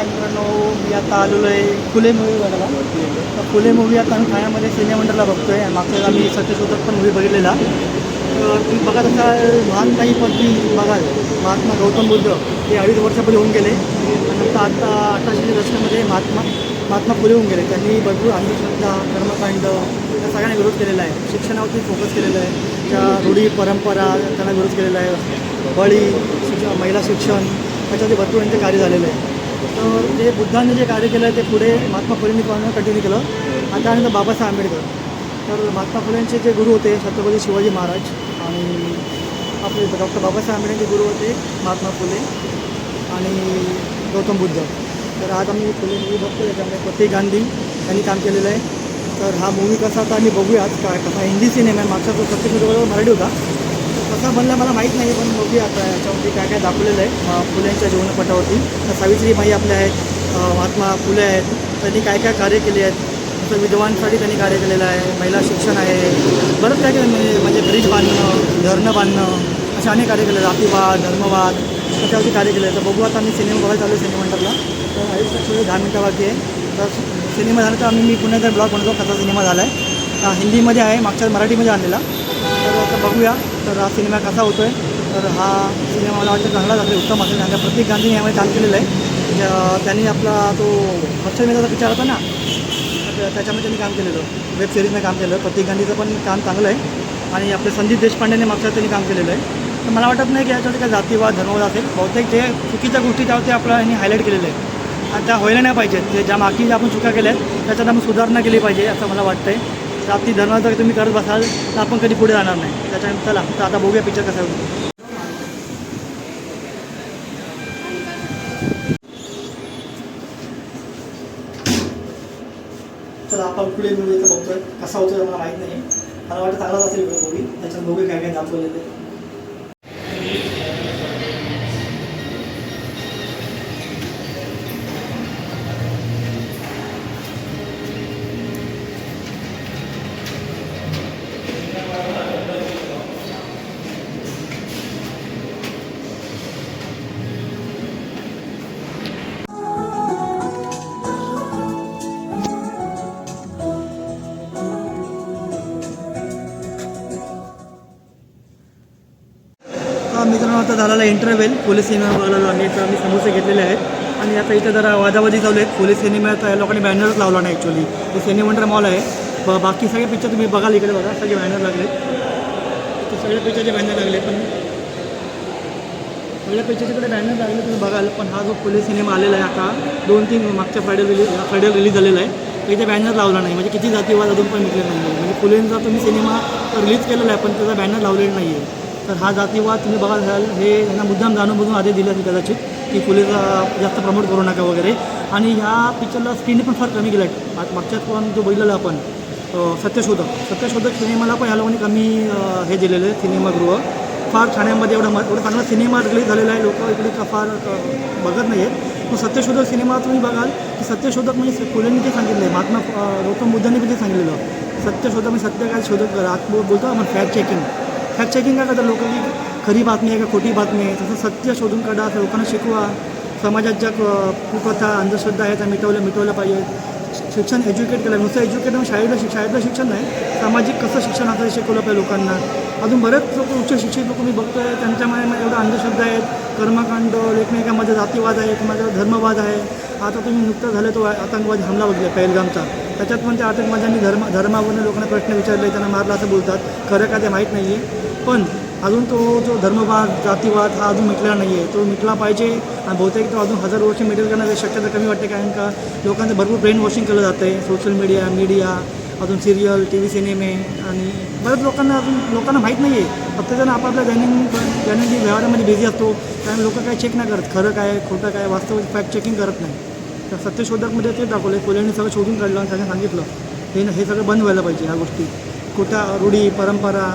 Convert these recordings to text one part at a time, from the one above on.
हाय मित्रांनो मी आता आलेलो आहे फुले मूवी बघायला. तर फुले मूवी आता आम्ही ठाण्यामध्ये सिनेमंडळला बघतो आहे मागच्या आम्ही सत्यशोधक पण मूवी बघितलेला. तर तुम्ही बघत असाल महान काही पदवी बघाल महात्मा गौतम बुद्ध हे अडीच वर्षापूर्वी होऊन गेले. नंतर आता अठराशे दशकामध्ये महात्मा महात्मा फुले होऊन गेले. त्यांनी भरपूर अंधश्रद्धा कर्मकांड या सगळ्यांना विरोध केलेला आहे. शिक्षणावरती फोकस केलेला आहे. त्या रूढी परंपरा त्यांना विरोध केलेला आहे. बळी शिक्षण महिला शिक्षण त्याच्यावरती भरपूर यांचे कार्य झालेलं आहे. तर ते बुद्धांनी जे कार्य केलं आहे ते पुढे महात्मा फुलेंनी कंटिन्यू केलं. आणि त्यानंतर बाबासाहेब आंबेडकर. तर महात्मा फुलेंचे जे गुरु होते छत्रपती शिवाजी महाराज आणि आपले डॉक्टर बाबासाहेब आंबेडकरचे गुरु होते महात्मा फुले आणि गौतम बुद्ध. तर आज आम्ही फुले मूवी बघतो त्याच्यामध्ये प्रत्येक गांधी यांनी काम केलेलं आहे. तर हा मूवी कसा आता आम्ही बघूयात काय कसा हिंदी सिनेमा आहे मागचा तो सत्यशोधक मराठी होता. कसा बनला मला माहीत नाही पण बघूया आता याच्यावरती काय काय दाखवलेलं आहे. अं, फुलेंच्या जीवनपटावरती. तर सावित्रीबाई आपल्या आहेत महात्मा फुले आहेत. त्यांनी काय काय कार्य केले आहेत? जसं विधवांसाठी त्यांनी कार्य केलेलं आहे. महिला शिक्षण आहे. बरंच काय केलं म्हणजे म्हणजे ब्रिज बांधणं धरणं बांधणं असे अनेक कार्य केले. जातीवाद धर्मवाद त्याच्यावरती कार्य केलं. तर बघू आता आम्ही सिनेमा बघायला चालू सिनेमा मंडळला तर आयुष्यात दहा मिनटं बाकी आहे. तर सिनेमा झाला तर आम्ही मी पुण्याचा ब्लॉग बनवतो. कसा सिनेमा झाला आहे हिंदीमध्ये आहे. मागच्या मराठीमध्ये आणलेला. तर आता बघूया. तर हा सिनेमा कसा होतो आहे तर हा सिनेमा मला वाटतं चांगला जातो उत्तम असेल. कारण प्रत्येक गांधीने यामध्ये काम केलेलं आहे. त्यांनी आपला तो अक्षय मेहताचा पिक्चर होता ना तर त्याच्यामध्ये त्यांनी काम केलेलं. वेब सिरीजने काम केलं प्रत्येक गांधीचं पण काम चांगलं आहे. आणि आपले संदीप देशपांडेने मागच्या त्यांनी काम केलेलं आहे. तर मला वाटत नाही की याच्यावर काय जातीवाद धर्मवाद असेल. बहुतेक जे चुकीच्या गोष्टी त्या ते आपल्या यांनी हायलाईट केलेलं आहे आणि त्या व्हायला नाही पाहिजेत. जे ज्या मागची ज्या आपण चुका केल्या आहेत त्याच्यात आपण सुधारणा केली पाहिजे असं मला वाटतं आहे धर्म जर तुम्ही करत बसाल तर आपण कधी पुढे जाणार नाही. त्याच्यानंतर चला तर आता बघूया पिक्चर कसा होतो. चला आपण पुढे बघतोय. कसा होतो मला माहीत नाही. मला वाटतं चांगलाच असेल मूवी त्याच्यात बघूया काय काय दाखवलेलं आता झालेला इंटरव्हेल पोलीस सिनेमा बघायला आम्ही आम्ही समोसे घेतलेले आहेत. आणि आता इथं जरा वादावादी चालू आहेत. पोलीस सिनेमात या लोकांनी बॅनरच लावला नाही ॲक्च्युली ते सिनेमंडर मॉल आहे. ब- बाकी सगळे पिक्चर तुम्ही बघाल इकडे बघा. सगळे बॅनर लागले. ते सगळ्या पिक्चरचे बॅनर लागले. पण सगळ्या पिक्चरचे तिकडे बॅनर लागले तुम्ही बघाल. पण हा जो पोलीस सिनेमा आलेला आहे आता दोन तीन मागच्या फ्रायडे रिलीज फ्रायडे रिलीज झालेला आहे. तर इथे बॅनर लावला नाही. म्हणजे किती जातीवाद अजून पण निघले नाही म्हणजे फुलेंचा तुम्ही सिनेमा रिलीज केलेला आहे पण त्याचा बॅनर लावलेला नाही आहे तर हा जातीवाद तुम्ही बघा घ्याल हे यांना मुद्दाम जाणून बुजून आधी दिलं असेल कदाचित की फुलेचा जास्त प्रमोट करू नका वगैरे. आणि ह्या पिक्चरला स्क्रीन पण फार कमी गेला आहे मागच्याच पण जो बघितलेला आपण सत्यशोधक. सत्यशोधक सिनेमाला पण या लोकांनी कमी हे दिलेलं आहे सिनेमागृह. फार ठाण्यामध्ये एवढा एवढा चांगला सिनेमा रिलीज झालेला आहे लोक इकडे का फार बघत नाही आहेत पण सत्यशोधक सिनेमा तुम्ही बघाल की सत्यशोधक म्हणजे फुलेंनी ते सांगितलं आहे महात्मा गौतम बुद्धांनी पण ते सांगितलेलं. सत्यशोधक म्हणजे सत्य काय शोधक करा आत बोलतो आपण फॅक्ट चेकिंग फॅक्ट चेकिंग काय करतात लोक की खरी बातमी आहे का खोटी बातमी आहे? तसं सत्य शोधून काढा लोकांना शिकवा. समाजात ज्या कुप्रथा अंधश्रद्धा आहेत त्या मिटवल्या मिटवल्या पाहिजेत शिक्षण एज्युकेट केलं. नुसतं एज्युकेट म्हणजे शाळेतलं शिक शाळेतलं शिक्षण नाही. सामाजिक कसं शिक्षण असं हे शिकवलं पाहिजे लोकांना? अजून बरेच लोक उच्च शिक्षित लोक मी बघतो आहे त्यांच्यामध्ये एवढं अंधश्रद्धा आहेत. कर्मकांड एकमेकांमध्ये जातीवाद आहे माझ्यावर धर्मवाद आहे. आता तुम्ही नुकतं झालं तो आतंकवादी हमला बघितला पहिलगामचा. त्याच्यात पण त्या आतंकवाद्यांनी धर्म धर्मावरून लोकांना प्रश्न विचारले त्यांना मारला असं बोलतात. खरं का ते माहीत नाही आहे पण अजून तो जो धर्मवाद जातीवाद हा अजून मिटला नाही आहे तो मिटला पाहिजे आणि बहुतेक तो अजून हजार वर्ष मिटेल करण्याची शक्यता कमी वाटते कारण का लोकांचं भरपूर ब्रेन वॉशिंग केलं जातं आहे सोशल मीडिया मीडिया अजून सिरियल टी व्ही सिनेमे आणि बऱ्याच लोकांना अजून लोकांना माहीत नाही आहे प्रत्येकजण आपापल्या दैनंदिन दैनंदिन व्यवहारामध्ये बिझी असतो. त्यामुळे लोक काय चेक नाही करत. खरं काय खोटं काय वास्तविक फॅक्ट चेकिंग करत नाही. तर सत्यशोधकमध्ये ते दाखवले पोलिसांनी सगळं शोधून काढलं आणि सगळं सांगितलं. हे हे सगळं बंद व्हायला पाहिजे ह्या गोष्टी. खोट्या रूढी परंपरा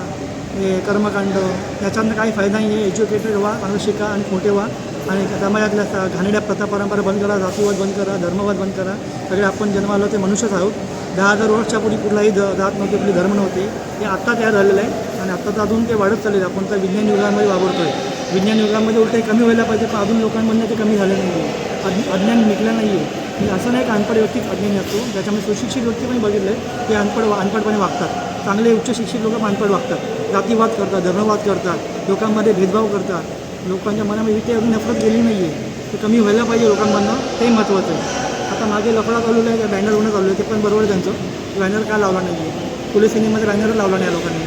हे कर्मकांड याच्यातनं काही फायदा नाही आहे एज्युकेटेड व्हा चांगलं शिका आणि मोठे व्हा. आणि समाजातल्या घाणेड्या प्रथा परंपरा बंद करा जातीवाद बंद करा धर्मवाद बंद करा. सगळे आपण जन्माला ते मनुष्यच आहोत. दहा हजार वर्षाच्या पूर्वी कुठलाही द जात नव्हती कुठली धर्म नव्हते. हे आत्ता तयार झालेलं आहे. आणि आत्ता तर अजून ते वाढत चाललेलं आहे आपण तर विज्ञान युगामध्ये वापरतो आहे विज्ञान युगामध्ये उलटे कमी व्हायला पाहिजे पण अजून लोकांमधनं ते कमी झालं नाही आहे अज्ञान निघलं नाही आहे मी असं नाही का अनपड व्यक्ती अज्ञानी असतो? ज्याच्यामध्ये सुशिक्षित व्यक्ती पण बघितलं आहे ते अनपड अनपडपणे वागतात. चांगले उच्च शिक्षित लोक पण वागतात. जातीवाद करतात धर्मवाद करतात लोकांमध्ये भेदभाव करतात. लोकांच्या मनामध्ये इथे अजून नफरत गेली नाही आहे ते कमी व्हायला पाहिजे लोकांमधनं ते महत्त्वाचं आहे. आता मागे लफडा चालवलं आहे बॅनर होणं चालू आहे ते पण बरोबर आहे त्यांचं. बॅनर का लावला नाही आहे पोलीस सिनेमामध्ये बॅनर लावला नाही या लोकांनी.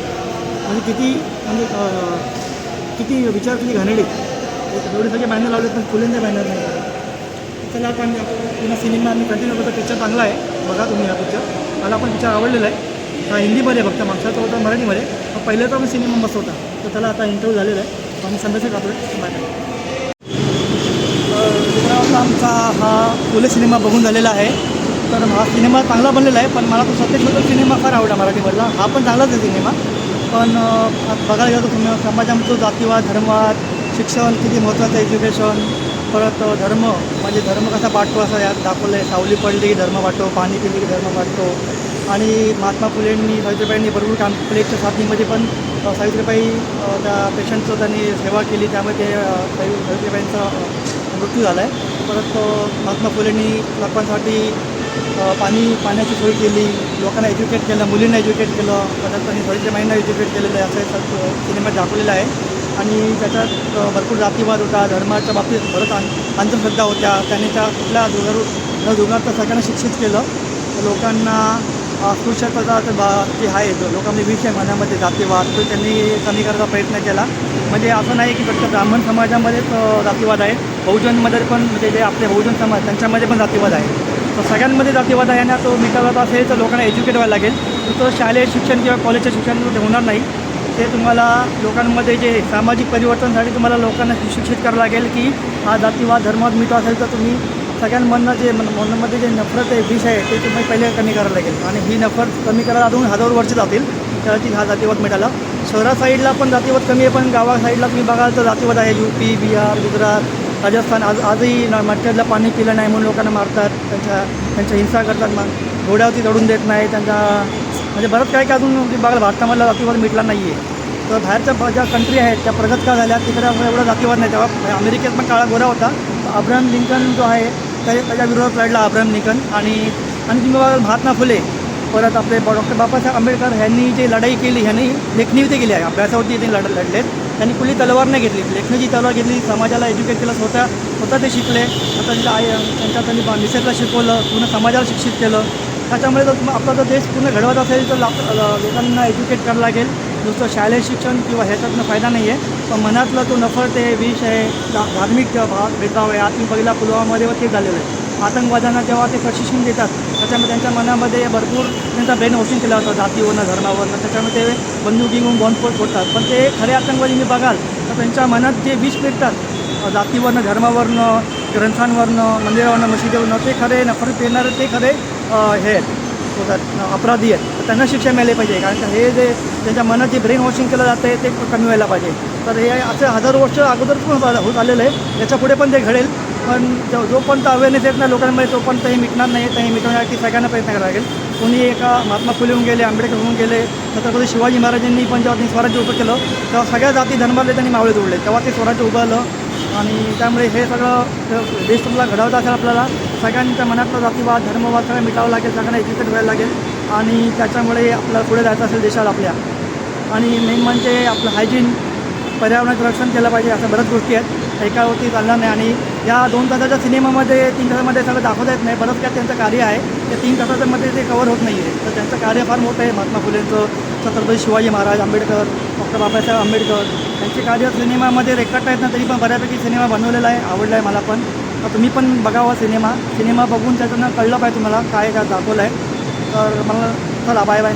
म्हणजे किती म्हणजे किती विचार किती घाणेडे एवढे सगळे बॅनर लावले पण फुलेंचे बॅनर नाही. चला आपण पुन्हा सिनेमा आम्ही कंटिन्यू करतो पिक्चर चांगला आहे. बघा तुम्ही हा पिक्चर मला पण पिक्चर आवडलेला आहे. हा हिंदीमध्ये फक्त मागचा होता मराठीमध्ये. पण पहिल्याचा पण सिनेमा मस्त होता. तर त्याला आता इंटरव्ह्यू झालेला आहे. आम्ही संध्याकाळी आपलं बाय आमचा हा फुले सिनेमा बघून झालेला आहे. तर हा सिनेमा चांगला बनलेला आहे. पण मला तो सत्यशोधक सिनेमा फार आवडला मराठीमधला. हा पण चांगलाच आहे सिनेमा पण बघायला गेलो तर तुम्ही समाजामध्ये जातीवाद धर्मवाद शिक्षण किती महत्त्वाचं आहे एज्युकेशन परत धर्म म्हणजे धर्म कसा पाठतो असा यात दाखवलं आहे सावली पडली की धर्म वाटतो पाणी पिली की धर्म वाटतो आणि महात्मा फुलेंनी सावित्रीबाईंनी भरपूर काम प्लेटच्या साथीमध्ये पण सावित्रीबाई त्या पेशंटचं त्यांनी सेवा केली. त्यामुळे ते सावित्रीबाईंचा मृत्यू झाला आहे परत महात्मा फुलेंनी लोकांसाठी पाणी पाण्याची सोय केली. लोकांना एज्युकेट केलं मुलींना एज्युकेट केलं. परत त्यांनी सावित्रीबाईंना एज्युकेट केलेलं आहे. असं सिनेमा दाखवलेला सिनेमात दाखवलेलं आहे. आणि त्याच्यात भरपूर जातीवाद होता धर्माच्या बाबतीत भरत अंधश्रद्धा होत्या. त्यांनी त्या कुठल्या जुगारू न जुगार सगळ्यांना शिक्षित केलं. लोकांना अस्पृश्यता बा जे आहे जो लोकांमध्ये विष आहे मनामध्ये जातीवाद. तो त्यांनी कमी करायचा प्रयत्न केला. म्हणजे असं नाही की फक्त ब्राह्मण समाजामध्येच जातीवाद आहे. बहुजनमध्ये पण म्हणजे जे आपले बहुजन समाज त्यांच्यामध्ये पण जातीवाद आहे. तर सगळ्यांमध्ये जातीवाद आहे ना तो मिटावायचा असेल तर लोकांना एज्युकेट व्हायला लागेल. तर शालेय शिक्षण किंवा कॉलेजचं शिक्षण होणार नाही. ते तुम्हाला लोकांमध्ये जे सामाजिक परिवर्तनसाठी तुम्हाला लोकांना शिक्षित करावं लागेल की हा जातीवाद धर्मात मिटवा असेल तर तुम्ही सगळ्यांमधनं जे मनामध्ये जे नफरत आहे विष आहे ते तुम्ही पहिले कमी करावं लागेल. आणि ही नफरत कमी करायला अजून हजारो वर्ष जातील. त्याची हा जातीवाद मिळाला शहरा साईडला पण जातीवाद कमी आहे पण गावा साईडला तुम्ही बघाल तर जातीवाद आहे. यू पी बिहार गुजरात राजस्थान आज आजही मटक्यातलं पाणी पिलं नाही म्हणून लोकांना मारतात. त्यांच्या त्यांच्या हिंसा करतात. मग घोड्यावरती चढून देत नाही. त्यांचा म्हणजे बरंच काय काय अजून म्हणजे तुम्ही भारतामधला जातीवाद मिटला नाही आहे तर बाहेरच्या ज्या कंट्री आहेत त्या प्रगत का झाल्या तिकडे एवढा जातीवाद नाही. तेव्हा अमेरिकेत पण काळा गोरा होता. अब्राहम लिंकन जो आहे त्या त्याच्या विरोधात लढला अब्राहम लिंकन. आणि आणि तुम्ही बघाल महात्मा फुले परत आपले डॉक्टर बाबासाहेब आंबेडकर ह्यांनी जे लढाई केली ह्यांनी लेखणीवरती केली आहे. अभ्यासावरती ते लढ लढलेत. त्यांनी कुठली तलवार नाही घेतली. लेखणीची तलवार घेतली. समाजाला एज्युकेट केलं. स्वतः स्वतः ते शिकले. आता त्यांच्या आई त्यांच्या त्यांनी मिसेसला शिकवलं. पूर्ण समाजाला शिक्षित केलं. त्याच्यामुळे जर तुम्ही आपला जर देश पूर्ण घडवत असेल तर लोकांना एज्युकेट करावं लागेल. नुसतं शालेय शिक्षण किंवा ह्याच्यातनं फायदा नाही आहे पण मनातला तो नफरत आहे विष आहे धा- धार्मिक भाव भेदभाव आहे. आतून पहिला बघितला पुलवामामध्ये व ते झालेलं आहे. आतंकवाद्यांना जेव्हा ते प्रशिक्षण देतात त्याच्यामध्ये त्यांच्या मनामध्ये भरपूर त्यांचा ब्रेन वॉशिंग केला जातं जातीवरनं धर्मावरनं. त्याच्यामध्ये ते घेऊन बॉम्बस्फोट फोडतात. पण ते खरे आतंकवादी मी बघाल तर त्यांच्या मनात जे विष पेटतात जातीवरनं धर्मावरनं ग्रंथांवरनं मंदिरावरनं मशिदीवरनं ते खरे नफरत येणारे ते खरे हे आहेत. होतात अपराधी आहेत. तर त्यांना शिक्षा मिळाली पाहिजे. कारण का हे जे त्यांच्या मनात जे ब्रेन वॉशिंग केलं जातं आहे ते कमी व्हायला पाहिजे. तर हे असं हजारो वर्ष अगोदर पण होत आलेलं आहे. याच्यापुढे पण ते घडेल. पण जो जोपर्यंत अवेअरनेस येत नाही लोकांमध्ये तोपर्यंत हे मिटणार नाही. ते मिटवण्यासाठी सगळ्यांना प्रयत्न करावा लागेल. कोणी एका महात्मा फुले होऊन गेले आंबेडकर होऊन गेले छत्रपती शिवाजी महाराजांनी पण जेव्हा त्यांनी स्वराज्य उभं केलं तेव्हा सगळ्या जाती धर्मातले त्यांनी मावळे जोडले. तेव्हा ते स्वराज्य उभारलं आणि त्यामुळे हे सगळं देश तुम्हाला घडवता असेल आपल्याला. सगळ्यांच्या मनातला जातीवाद धर्मवाद सगळं मिटावं लागेल सगळ्यांना एज्युकेट व्हायला लागेल. आणि त्याच्यामुळे आपल्याला पुढे जायचं असेल देशाला आपल्या. आणि मेन म्हणजे आपलं हायजीन पर्यावरणाचं रक्षण केलं पाहिजे अशा बऱ्याच गोष्टी आहेत. एकावरती चालणार नाही. आणि या दोन तासाच्या सिनेमामध्ये तीन तासामध्ये सगळं दाखवता येत नाही. बरंच काय त्यांचं कार्य आहे. ते तीन तासाच्यामध्ये ते कवर होत नाही आहे तर त्यांचं कार्य फार मोठं आहे. महात्मा फुलेंचं छत्रपती शिवाजी महाराज आंबेडकर डॉक्टर बाबासाहेब आंबेडकर. यांचे कार्य सिनेमामध्ये रेकॉर्ड येत ना तरी पण बऱ्यापैकी सिनेमा बनवलेला आहे. आवडला आहे मला पण. तर तुम्ही पण बघावा सिनेमा. सिनेमा बघून त्याच्यानं कळलं पाहिजे तुम्हाला काय काय दाखवलं आहे तर मला चला बाय बाय